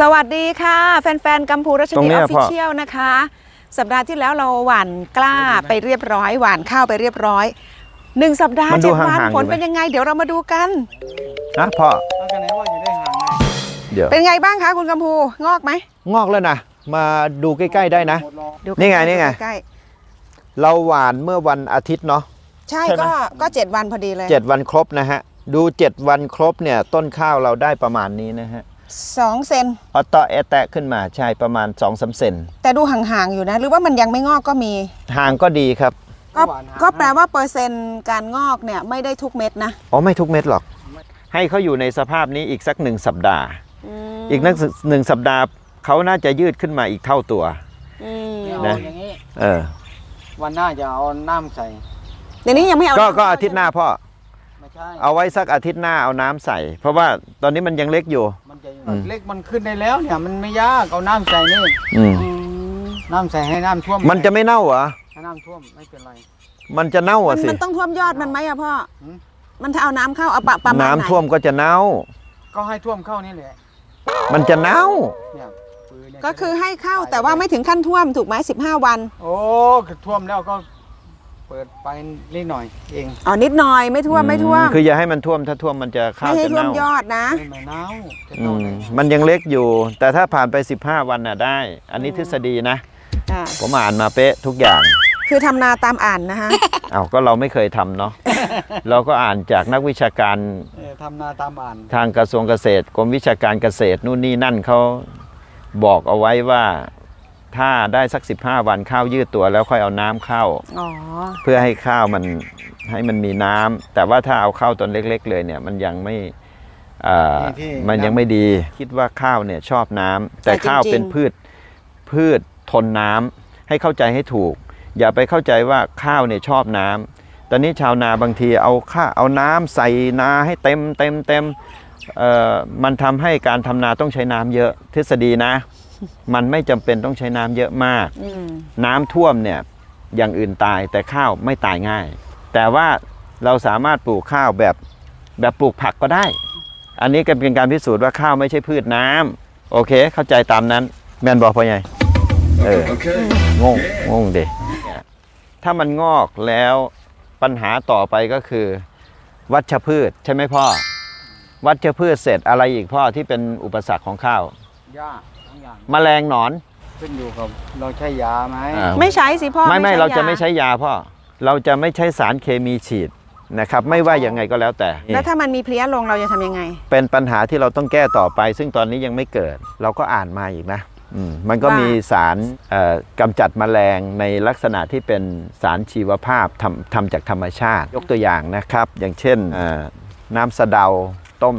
สวัสดีค่ะ แฟนๆกัมพูรัชตรนีงอเนี้อยฟฟิพ่อเชียลนะคะ สัปดาห์ที่แล้วเราหว่านกล้าไปเรียบร้อย หว่านข้าวไปเรียบร้อยหนึ่งสัปดาห์มันดูเจ็ดวันห่างๆผลอยู่ไหม เป็นยังไง เดี๋ยวเรามาดูกัน นะพ่อเอากันไหนว่าอยู่ได้ห่างไงเดี๋ยว เป็นไงบ้างคะคุณกัมพูงอกไหมงอกแล้วนะ มาดูใกล้ ๆ ได้นะ หมดรอ ดูนี่ไงนี่ไง ใกล้เราหวานเมื่อวันอาทิตย์เนาะๆใช่ใช่ไหมก็ก็เจ็ดวันพอดีเลยเจ็ดวันครบนะฮะ ดู 7 วันครบเนี่ย ต้นข้าวเราได้ประมาณนี้นะฮะ สองเซนออตโตเอแตะขึ้นมาใช่ประมาณ2อสเซนแต่ดูห่างๆอยู่นะ หรือว่ามันยังไม่งอกก็มี ห่างก็ดีครับ ก็ก็แปลว่าเปอร์เซ็นต์การงอกเนี่ยไม่ได้ทุกเม็ดนะอ๋อไม่ทุกเม็ดหรอก ให้เขาอยู่ในสภาพนี้อีกสักหนึ่งสัปดาห์ มอีกนักหนึ่งสัปดาห์เขาน่าจะยืดขึ้นมาอีกเท่าตัว อืมเอานะอย่างนี้ เออ วันหน้าจะเอาน้ำใส่ เดี๋ยวนี้ยังไม่เอาก็น้ำก็เข้อาทิตย์หน้าพ่อ ไม่ใช่ เอาไว้สักอาทิตย์หน้าเอาน้ำใส่ เพราะว่าตอนนี้มันยังเล็กอยู่มันจะอืม เล็กมันขึ้นได้แล้วเนี่ยมันไม่ยากเอาน้ำใส่นี่อืมอืมน้ำใส่ให้น้ำท่วมมันจะไม่เน่าเหรอให้น้ำท่วมไม่เป็นไร มันจะเน่ามัอะนสิมันต้องท่วมยอดมันไหมอะพ่อ หืม มันถ้าเอาน้ำเข้าเอาปะประมาณไหนน้ำท่วมก็จะเน่า ก็ให้ท่วมเข้านี่แหละมันจะเน่า เนี่ยปืนเนี่ยก็คือให้เข้าแต่ว่าไม่ถึงขั้นท่วมถูกไหมสิบห้าวัน โอ้ท่วมแล้วก็ เปิดไปนิดหน่อยเองอ๋อนิดหน่อยไม่ท่วมไม่ท่วม คืออย่าให้มันท่วมถ้าท่วมมันจะข้าไม่วให้จะท่วมเน่ายอดนะไม่ไม่หนาวจะอืเท่ามไหนมันยังเล็กอยู่ แต่ถ้าผ่านไป 15 วันน่ะได้ อันนี้ทฤษฎีนะ อ่าผมอ่านมาเป๊ะทุกอย่าง คือทำนาตามอ่านนะคะ เอาก็เราไม่เคยทำเนาะ เราก็อ่านจากนักวิชาการเออทำนาตามอ่านทางกระทรวงเกษตรกรมวิชาการเกษตรนู่นนี่นั่นเขาบอกเอาไว้ว่า ถ้าได้สัก 15 วันข้าวยืดตัวแล้วค่อยเอาน้ำเข้าอ๋อเพื่อให้ข้าวมันให้มันมีน้ำแต่ว่าถ้าเอาข้าวตอนเล็ก ๆ เลยเนี่ยมันยังไม่เอ่อมันยังไม่ดีคิดว่าข้าวเนี่ยชอบน้ำแต่ข้าวเป็นพืชพืชทนน้ำให้เข้าใจให้ถูก อย่าไปเข้าใจว่าข้าวเนี่ยชอบน้ำตอนนี้ชาวนาบางทีเอาข้าเอาน้ำใส่นาให้เต็มเต็มเต็มเอ่อมันทำให้การทำนาต้องใช้น้ำเยอะทฤษฎีนะ มันไม่จำเป็นต้องใช้น้ำเยอะมากอืมน้ำท่วมเนี่ยอย่างอื่นตายแต่ข้าวไม่ตายง่าย แต่ว่าเราสามารถปลูกข้าวแบบแบบปลูกผักก็ได้ อันนี้ก็เป็นการพิสูจน์ว่าข้าวไม่ใช่พืชน้ำโอเค เข้าใจตามนั้น แมนบอกพ่อใหญ่เอองงงงเดถ้ามันงอกแล้วปัญหาต่อไปก็คือ วัชพืชใช่ไหมพ่อ วัชพืชเสร็จอะไรอีกพ่อที่เป็นอุปสรรคของข้าวหญ้าทั้ง อย่างแมลงหนอนขึ้นอยู่กับเราใช้ยาไหมอ่า ไม่ใช้สิพ่อไม่ไม่ใช้เราจะยไม่ใช้ยาพ่อเราจะไม่ใช้สารเคมีฉีดนะครับไม่ว่ายังไงก็แล้วแต่แล้วถ้ามันมีเพลี้ยลงเราจะทำยังไง เป็นปัญหาที่เราต้องแก้ต่อไป ซึ่งตอนนี้ยังไม่เกิด เราก็อ่านมาอีกนะอืมมันก็ว่ามี มีสารเอ่อกำจัดแมลงในลักษณะที่เป็นสารชีวภาพทำทำจากธรรมชาติ ยกตัวอย่างนะครับ อย่างเช่นเอ่อน้ำสะเดาต้ม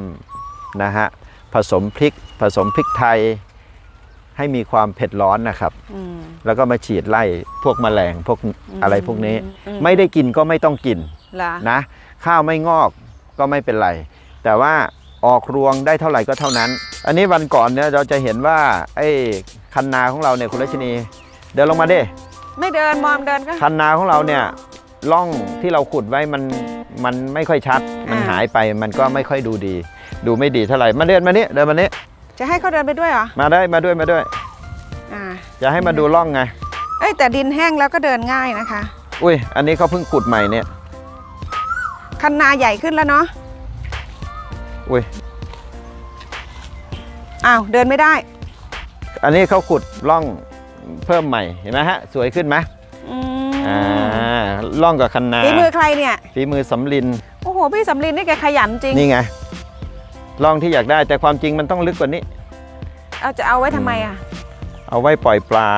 นะฮะผสมพริก ผสมพริกไทย ให้มีความเผ็ดร้อนนะครับ อืม แล้วก็มาฉีดไล่พวกแมลงพวกอะไรพวกนี้ อืม ไม่ได้กินก็ไม่ต้องกินเหรอนะ ข้าวไม่งอกก็ไม่เป็นไร แต่ว่าออกรวงได้เท่าไหร่ก็เท่านั้น อันนี้วันก่อนเนี่ยเราจะเห็นว่าไอ้คันนาของเราเนี่ยคุณรัชนี เดินลงมาดิ ไม่เดินมอมเดินก็ คันนาของเราเนี่ยร่องที่เราขุดไว้มันมันไม่ค่อยชัด มันอ่า หายไปมันก็ไม่ค่อยดูดี ดูไม่ดีเท่าไหร่มาเดินมานี่เดินมานี่ จะให้เขาเดินไปด้วยเหรอ มาได้มาด้วยมาด้วย อ่า จะให้มาดูร่องไง เอ้ยแต่ดินแห้งแล้วก็เดินง่ายนะคะ อุ้ย อันนี้เขาเพิ่งขุดใหม่เนี่ย คันนาใหญ่ขึ้นแล้วเนาะ อุ้ย อ้าว เดินไม่ได้ อันนี้เขาขุดร่องเพิ่มใหม่ เห็นไหมฮะ สวยขึ้นไหมอือ่ามร่องกับคันนา ฝีมือใครเนี่ย ฝีมือสำลิน โอ้โห พี่สำลินนี่แกขยันจริง นี่ไง ร่องที่อยากได้แต่ความจริงมันต้องลึกกว่านี้ เอาจะเอาไว้ทำไมอะ เอาไว้ปล่อยปลา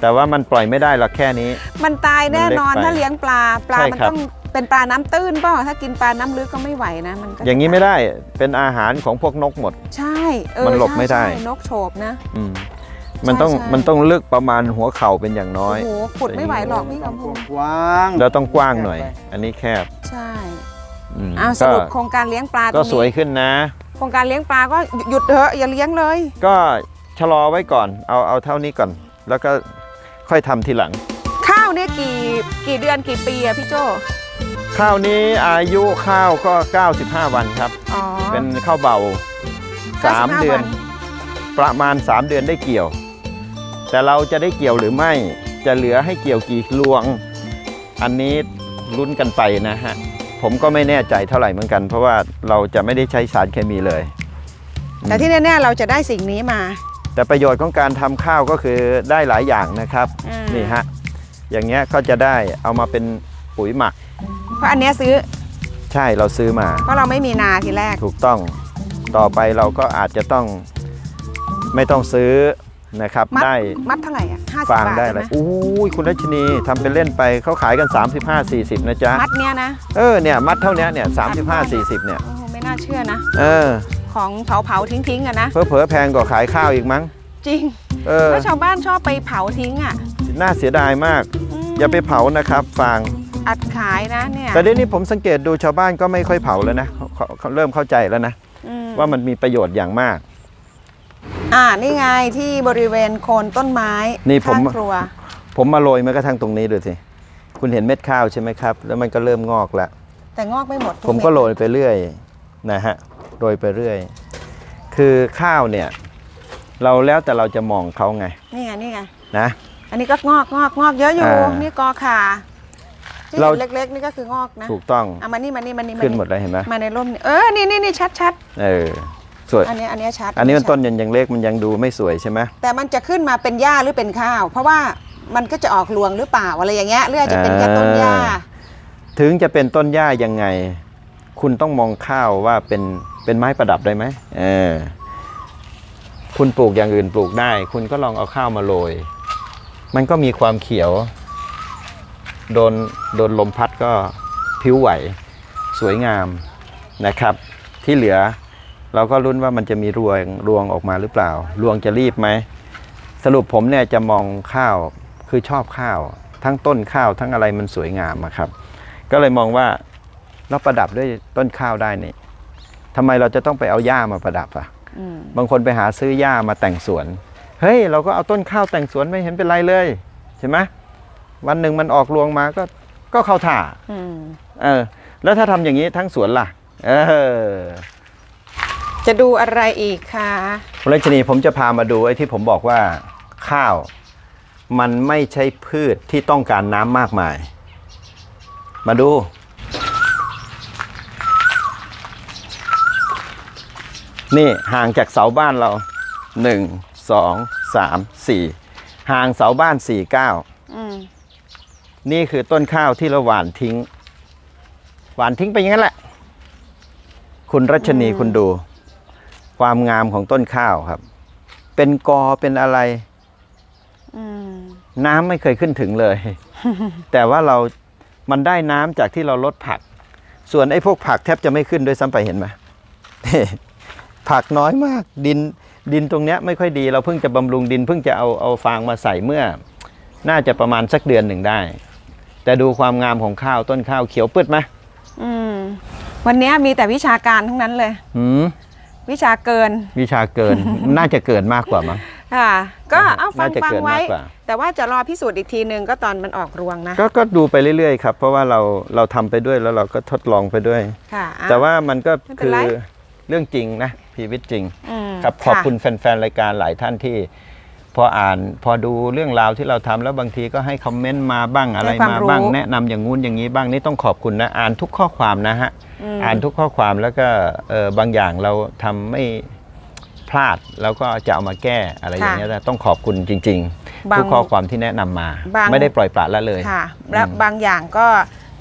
แต่ว่ามันปล่อยไม่ได้หรอกแค่นี้ มันตายแน่นอนมันเล็กไปถ้าเลี้ยงปลา ปลา ใช่มันครับ ต้องเป็นปลาน้ำตื้นเปล่าถ้ากินปลาน้ำลึกก็ไม่ไหวนะ มันก็อย่างนี้ไม่ได้เป็นอาหารของพวกนกหมด ใช่เออมันหลบใช่ไม่ได้ ใช่นกโฉบนะ อืมมันต้องใช่ใช่มันต้องลึกประมาณหัวเข่าเป็นอย่างน้อยโอ้โหขุดไม่ไหวหรอกพี่กำพูกว้างเราต้องกว้างหน่อย อันนี้แคบ ใช่อื มอ้าวสก็รุปโครงการเลี้ยงปลาตรก็งสวยนี้ขึ้นนะ โครงการเลี้ยงปลาก็หยุดเถอะอย่าเลี้ยงเลย ก็ชะลอไว้ก่อนเอาเอาเท่านี้ก่อน แล้วก็ค่อยทำทีหลัง ข้าวเนี่ยกี่กี่เดือนกี่ปีอะพี่โจข้าวนี้อายุข้าวก็ 95 วันครับ อ๋อเป็นข้าวเบา3 95เดือน วันประมาณ 3 เดือนได้เกี่ยว แต่เราจะได้เกี่ยวหรือไม่จะเหลือให้เกี่ยวกี่รวง อันนี้ลุ้นกันไปนะฮะ ผมก็ไม่แน่ใจเท่าไหร่เหมือนกัน เพราะว่าเราจะไม่ได้ใช้สารเคมีเลย แต่ที่แน่ๆเราจะได้สิ่งนี้มา แต่ประโยชน์ของการทำข้าวก็คือได้หลายอย่างนะครับ อ่านี่ฮะอย่างเงี้ยก็จะได้เอามาเป็นปุ๋ยหมัก เพราะอันเนี้ยซื้อใช่เราซื้อมา เพราะเราไม่มีนาทีแรก ถูกต้องต่อไปเราก็อาจจะต้องไม่ต้องซื้อ นะครับมัดได้มัดเท่าไหร่อะห้าสิบฟางบาทได้ใช่เลไหมยอู้ยคุณรัชนีทำเป็นเล่นไปเขาขายกัน 35 40 นะจ๊ะ มัดเนี้ยนะเออเนี่ยมัดเท่านี้เนี่ย35 40 เนี่ย โอ้โหไม่น่าเชื่อนะ เออของเผาเผาๆทิ้งทิ้งๆอะนะเพอเพอๆแพงกว่าขายข้าวอีกมั้ง จริงเออ แล้วชาวบ้านชอบไปเผาทิ้งอะน่าเสียดายมาก มอย่าไปเผานะครับฟาง อัดขายนะเนี่ยแต่เดี๋ยวนี้ผมสังเกตดูชาวบ้านก็ไม่ค่อยเผาแล้วนะเขาเขาเขาเริ่มเข้าใจแล้วนะ อืมว่ามันมีประโยชน์อย่างมาก อ่านี่ไงที่บริเวณโคนต้นไม้นี่ผม ข้างครัว ผมมาโรยแม้กระทั่งตรงนี้ดูสิ คุณเห็นเม็ดข้าวใช่ไหมครับ แล้วมันก็เริ่มงอกแล้วแต่งอกไม่หมดทุผมก็เดโรยไปเรื่อยนะฮะ โรยไปเรื่อย คือข้าวเนี่ย เราแล้วแต่เราจะมองเขาไงนี่ไงนี่ไง นะ อันนี้ก็งอกงอกงอกเยอะอยู่ อ่านี่นี่กอขาที่เรา เห็นเล็กๆ นี่ก็คืองอกนะถูกต้อง เอามานี่มานี่มานี่ขึ้นหมดเลยเห็นไหมมาในร่มนี่เออ นี่นี่นี่ชัดชัดเออ สวยๆอันนี้อันนี้ชัดอันนี้มันชัดต้นยังยังเล็กมันยังดูไม่สวยใช่ไหมแต่มันจะขึ้นมาเป็นหญ้าหรือเป็นข้าว เพราะว่ามันก็จะออกรวงหรือเปล่าอะไรอย่างเงี้ยหรืออาจจะเป็นแค่ต้นหญ้า ถึงจะเป็นต้นหญ้ายังไง คุณต้องมองข้าวว่าเป็นเป็นไม้ประดับได้ไหมเออคุณปลูกอย่างอื่นปลูกได้ คุณก็ลองเอาข้าวมาโรย มันก็มีความเขียว โดนโดนลมพัดก็ผิวไหว สวยงามนะครับ ที่เหลือ เราก็ลุ้นว่ามันจะมีรวงรวงออกมาหรือเปล่า รวงจะรีบไหม สรุปผมเนี่ยจะมองข้าวคือชอบข้าว ทั้งต้นข้าวทั้งอะไรมันสวยงามอะครับ ก็เลยมองว่าเราประดับด้วยต้นข้าวได้นี่ทำไมเราจะต้องไปเอาหญ้ามาประดับอะอืมบางคนไปหาซื้อหญ้ามาแต่งสวน เฮ้ย เราก็เอาต้นข้าวแต่งสวนไม่เห็นเป็นไรเลยใช่ไหมวันหนึ่งมันออกรวงมาก็ก็เข้าท่าอืมเออ แล้วถ้าทำอย่างนี้ทั้งสวนล่ะ เออ จะดูอะไรอีกคะคุณรัชนีผมจะพามาดูไอ้ที่ผมบอกว่าข้าว มันไม่ใช่พืชที่ต้องการน้ำมากมาย มาดู นี่ห่างจากเสาบ้านเรา1 2 3 4ห่างเสาบ้าน4 9อืมนี่คือต้นข้าวที่เราหว่านทิ้ง หว่านทิ้งไปอย่างนั้นแหละ คุณรัชนีคุณดู ความงามของต้นข้าวครับ เป็นกอเป็นอะไรอืมน้ำไม่เคยขึ้นถึงเลย แต่ว่าเรามันได้น้ำจากที่เราลดผัก ส่วนไอ้พวกผักแทบจะไม่ขึ้นด้วยซ้ำไปเห็นไหมผักน้อยมากดินดินตรงเนี้ยไม่ค่อยดีเราเพิ่งจะบำรุงดินเพิ่งจะเอาเอาฟางมาใส่เมื่อ น่าจะประมาณสักเดือนหนึ่งได้ แต่ดูความงามของข้าวต้นข้าวเขียวปืดไหมอืมวันนี้มีแต่วิชาการทั้งนั้นเลยหืม วิชาเกิน วิชาเกิน น่าจะเกินมากกว่ามั้ง ค่ะ ก็เอาฟังน่าจะฟังเกินไว้มากกว่าแต่ว่าจะรอพิสูจน์อีกทีนึงก็ตอนมันออกรวงนะก็ก็ดูไปเรื่อยๆครับ เพราะว่าเราเราทำไปด้วยแล้วเราก็ทดลองไปด้วย ค่ะอะแต่ว่ามันก็ไม่เป็นคือไรเรื่องจริงนะชีวิตจริงอืมครับขอบะคุณแฟนๆรายการหลายท่านที่ พออ่านพอดูเรื่องราวที่เราทำแล้วบางทีก็ให้คอมเมนต์มาบ้างอะไรให้ความมารู้บ้าง แนะนำอย่างงู้นอย่างนี้บ้างนี่ต้องขอบคุณนะอ่านทุกข้อความนะฮะมอ่านทุกข้อความแล้วก็เออบางอย่างเราทำไม่พลาดแล้วก็จะเอามาแก้อะไรอย่างเงี้ยแต่ต้องขอบคุณจริงๆบางทุกข้อความที่แนะนำมาบางไม่ได้ปล่อยปละละเลยค่ะและอืมบางอย่างก็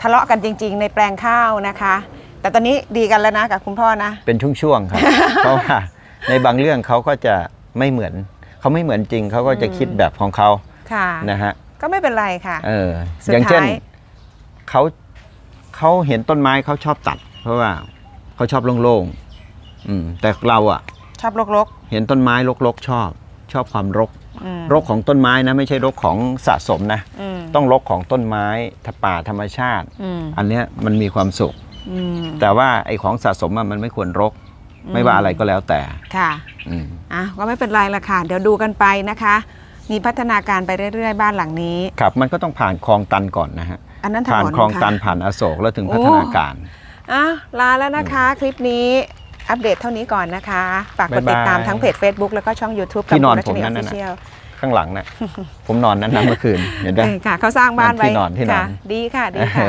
ทะเลาะกันจริง ๆ ในแปลงข้าวนะคะ แต่ตอนนี้ดีกันแล้วนะกับคุณพ่อนะเป็นช่วงๆครับเพราะว่าในบางเรื่องเขาก็จะไม่เหมือน เขาไม่เหมือนจริงเขาก็จะคิดแบบของเขาค่ะนะฮะก็ไม่เป็นไรค่ะ เออสุดอย่างเช่นท้ายเขาเขาเห็นต้นไม้เขาชอบตัด เพราะว่าเขาชอบโล่งๆอืมแต่เราอะชอบรกเห็นต้นไม้รกๆชอบ ชอบความรกๆอืมรกของต้นไม้นะไม่ใช่รกของสะสมนะอืมต้องรกของต้นไม้ทป่าธรรมชาติอืมอันเนี้ยมันมีความสุขอืมแต่ว่าไอ้ของสะสมอะมันไม่ควรรก ไม่ว่าอะไรก็แล้วแต่ค่ะอืมอะก็ไม่เป็นไรละค่ะ เดี๋ยวดูกันไปนะคะ มีพัฒนาการไปเรื่อย ๆ บ้านหลังนี้ ครับ มันก็ต้องผ่านคลองตันก่อนนะฮะอันนั้นถผ่านนนคลองค่ะตันผ่านอโศกแล้วถึงโอ้พัฒนาการ อะลาแล้วนะคะ คลิปนี้อัปเดตเท่านี้ก่อนนะคะฝากกดบ๊ายบายติดตามทั้งเพจ Facebook แล้วก็ช่อง YouTube ที่นอนกับผมรัชนั่นน่ะออฟฟิเชียลข้างหลังน่ะ ผมนอนนั้นนะเมื่อคืนเห็นไหม ค่ะเขาสร้างบ้านไว้ที่นอนที่นอน ค่ะดีค่ะดีค่ะ